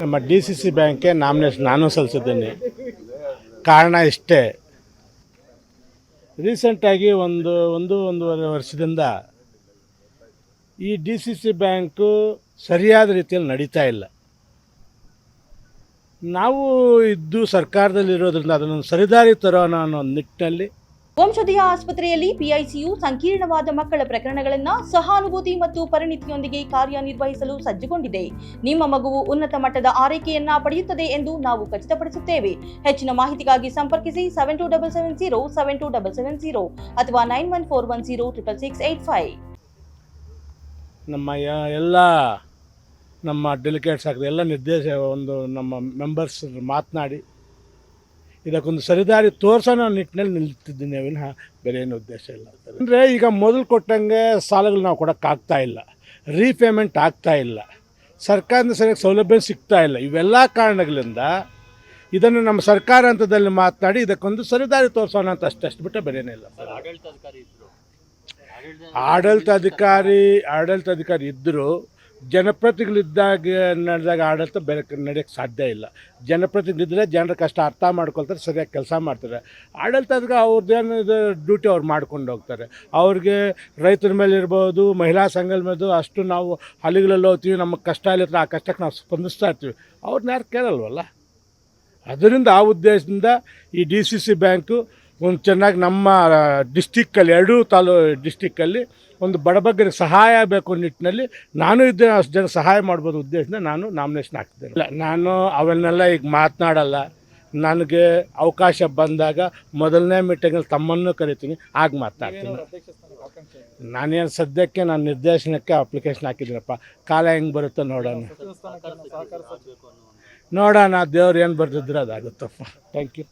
ನಮ್ಮ D C C ಬ್ಯಾಂಕ್ಗೆ nomination ನಾನು ಸಲ್ಲಿಸಿದ್ದೀನಿ. ಕಾರಣ ಇಷ್ಟೇ. ರೀಸೆಂಟಾಗಿ ಒಂದು ಒಂದು, ಒಂದೂವರೆ ವರ್ಷದಿಂದ ಈ ಡಿ ಸಿ ಸಿ ಬ್ಯಾಂಕು ಸರಿಯಾದ ರೀತಿಯಲ್ಲಿ ನಡೀತಾ ಇಲ್ಲ. ನಾವು ಇದ್ದು ಸರ್ಕಾರದಲ್ಲಿರೋದ್ರಿಂದ ಅದನ್ನು ಸರಿದಾರಿ ತರೋಣ ಅನ್ನೋ ನಿಟ್ಟಿನಲ್ಲಿ ವಂಶೋದಯ ಆಸ್ಪತ್ರೆಯಲ್ಲಿ ಪಿಐಸಿಯು ಸಂಕೀರ್ಣವಾದ ಮಕ್ಕಳ ಪ್ರಕರಣಗಳನ್ನು ಸಹಾನುಭೂತಿ ಮತ್ತು ಪರಿಣಿತಿಯೊಂದಿಗೆ ಕಾರ್ಯನಿರ್ವಹಿಸಲು ಸಜ್ಜುಗೊಂಡಿದೆ. ನಿಮ್ಮ ಮಗುವು ಉನ್ನತ ಮಟ್ಟದ ಆರೈಕೆಯನ್ನ ಪಡೆಯುತ್ತದೆ ಎಂದು ನಾವು ಖಚಿತಪಡಿಸುತ್ತೇವೆ. ಹೆಚ್ಚಿನ ಮಾಹಿತಿಗಾಗಿ ಸಂಪರ್ಕಿಸಿ seven two double seven zero seven two double seven zero ಅಥವಾ nine one four one zero triple six eight five ನಮ್ಮ ಎಲ್ಲ ನಮ್ಮ ಆಗ್ತದೆ ಎಲ್ಲ ನಿರ್ದೇಶ ಒಂದು ನಮ್ಮ ಮೆಂಬರ್ಸ್ ಮಾತನಾಡಿ ಇದಕ್ಕೊಂದು ಸರಿದಾರಿ ತೋರಿಸೋಣ ನಿಟ್ಟಿನಲ್ಲಿ ನಿಲ್ತಿದ್ದೀನಿ ವಿನಃ ಬೇರೆ ಏನು ಉದ್ದೇಶ ಇಲ್ಲ ಅಂದರೆ ಈಗ ಮೊದಲು ಕೊಟ್ಟಂಗೆ ಸಾಲಗಳು ನಾವು ಕೊಡೋಕ್ಕಾಗ್ತಾ ಇಲ್ಲ ರೀಪೇಮೆಂಟ್ ಆಗ್ತಾ ಇಲ್ಲ ಸರ್ಕಾರದಿಂದ ಸರಿಯಾಗಿ ಸೌಲಭ್ಯ ಸಿಗ್ತಾ ಇಲ್ಲ. ಇವೆಲ್ಲ ಕಾರಣಗಳಿಂದ ಇದನ್ನು ನಮ್ಮ ಸರ್ಕಾರ ಹಂತದಲ್ಲಿ ಮಾತನಾಡಿ ಇದಕ್ಕೊಂದು ಸರಿದಾರಿ ತೋರಿಸೋಣ ಅಂತ ಅಷ್ಟು ಅಷ್ಟು ಬಿಟ್ಟರೆ ಬೇರೆ ಇಲ್ಲ ಅಧಿಕಾರಿ ಆಡಳಿತಾಧಿಕಾರಿ ಆಡಳಿತಾಧಿಕಾರಿ ಇದ್ದರು ಜನಪ್ರತಿನಿಧಿಗಳಿದ್ದಾಗ ನಡೆದಾಗ ಆಡಳಿತ ಬೇರೆ ನಡೆಯೋಕ್ಕೆ ಸಾಧ್ಯ ಇಲ್ಲ. ಜನಪ್ರತಿನಿಧಿದ್ರೆ ಜನರ ಕಷ್ಟ ಅರ್ಥ ಮಾಡ್ಕೊಳ್ತಾರೆ, ಸರಿಯಾಗಿ ಕೆಲಸ ಮಾಡ್ತಾರೆ. ಆಡಳಿತಾಧಿಕಾರಿ ಅವ್ರದ್ದೇನು ಇದು, ಡ್ಯೂಟಿ ಅವ್ರು ಮಾಡ್ಕೊಂಡು ಹೋಗ್ತಾರೆ. ಅವ್ರಿಗೆ ರೈತರ ಮೇಲೆ ಇರ್ಬೋದು, ಮಹಿಳಾ ಸಂಘದ ಮೇಲೆ ಅಷ್ಟು ನಾವು ಹಳ್ಳಿಗಳಲ್ಲಿ ಹೋಗ್ತೀವಿ, ನಮಗೆ ಕಷ್ಟ ಇಲ್ಲಿದ್ರೆ ಆ ಕಷ್ಟಕ್ಕೆ ನಾವು ಸ್ಪಂದಿಸ್ತಾ ಇರ್ತೀವಿ. ಅವ್ರನ್ನ ಯಾರು ಕೇಳಲ್ವಲ್ಲ? ಅದರಿಂದ ಆ ಉದ್ದೇಶದಿಂದ ಈ ಡಿ ಸಿ ಸಿ ಬ್ಯಾಂಕು ಒಂದು ಚೆನ್ನಾಗಿ ನಮ್ಮ ಡಿಸ್ಟಿಕ್ಕಲ್ಲಿ ಎರಡೂ ತಾಲೂ ಡಿಸ್ಟಿಕ್ಕಲ್ಲಿ ಒಂದು ಬಡಬಗ್ಗರಿಗೆ ಸಹಾಯ ಬೇಕು ನಿಟ್ಟಿನಲ್ಲಿ ನಾನು ಇದ್ದೆ ಅಷ್ಟು ಜನ ಸಹಾಯ ಮಾಡ್ಬೋದು ಉದ್ದೇಶದಿಂದ ನಾನು ನಾಮಿನೇಷನ್ ಹಾಕ್ತಿದ್ದೇನೆ. ಇಲ್ಲ ನಾನು ಅವನ್ನೆಲ್ಲ ಈಗ ಮಾತನಾಡಲ್ಲ. ನನಗೆ ಅವಕಾಶ ಬಂದಾಗ ಮೊದಲನೇ ಮೀಟಿಂಗಲ್ಲಿ ತಮ್ಮನ್ನು ಕರಿತೀನಿ ಆಗ ಮಾತನಾಡ್ತೀನಿ. ನಾನೇನು ಸದ್ಯಕ್ಕೆ ನಾನು ನಿರ್ದೇಶನಕ್ಕೆ ಅಪ್ಲಿಕೇಶನ್ ಹಾಕಿದ್ದೀನಪ್ಪ. ಕಾಲ ಹೆಂಗೆ ಬರುತ್ತೋ ನೋಡೋಣ. ನೋಡೋಣ ದೇವ್ರು ಏನು ಬರ್ತಿದ್ರೆ ಅದಾಗುತ್ತಪ್ಪ. Thank you